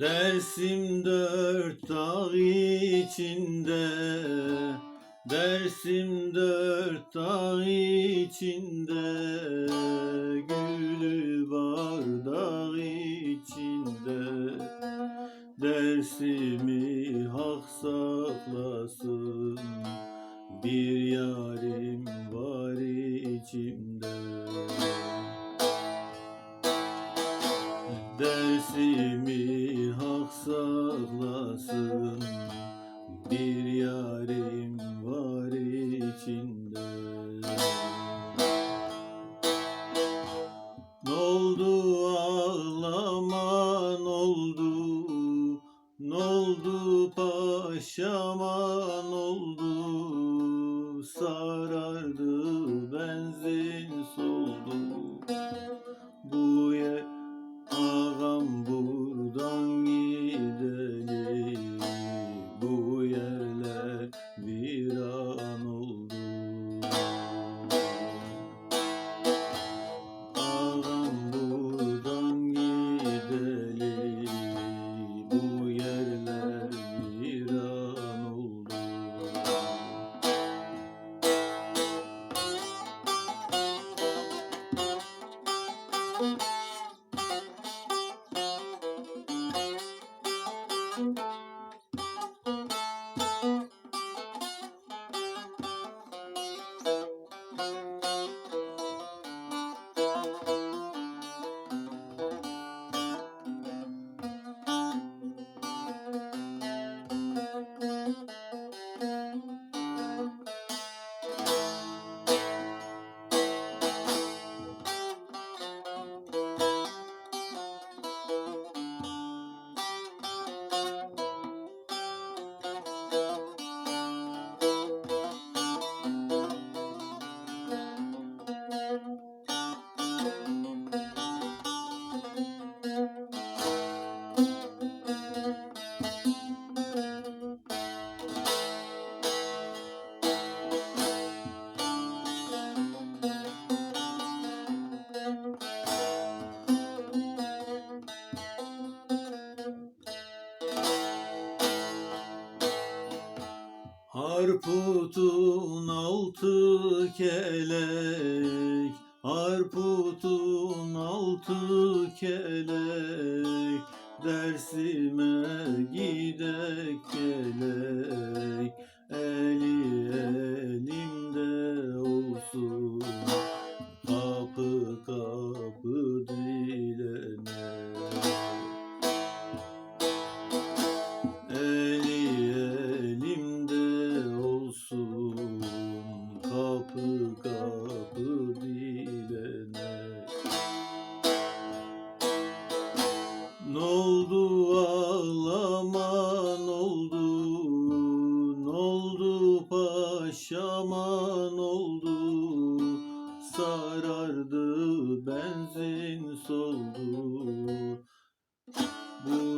Dersim dört dağ içinde Dersim dört dağ içinde Gülü bardak içinde. Dersimi hak saklasın Bir yarim var içimde. Dersimi hak saklasın. Bir yarim var içinde. N'oldu ağlama n'oldu N'oldu paşama Harputun altı kelek Harputun altı kelek Dersime gidek kelek Eli elimde olsun Kapı kapı kapı bilene Ne? Oldu ağlaman oldu? Ne oldu paşaman oldu? Sarardı benzin soldu. Bu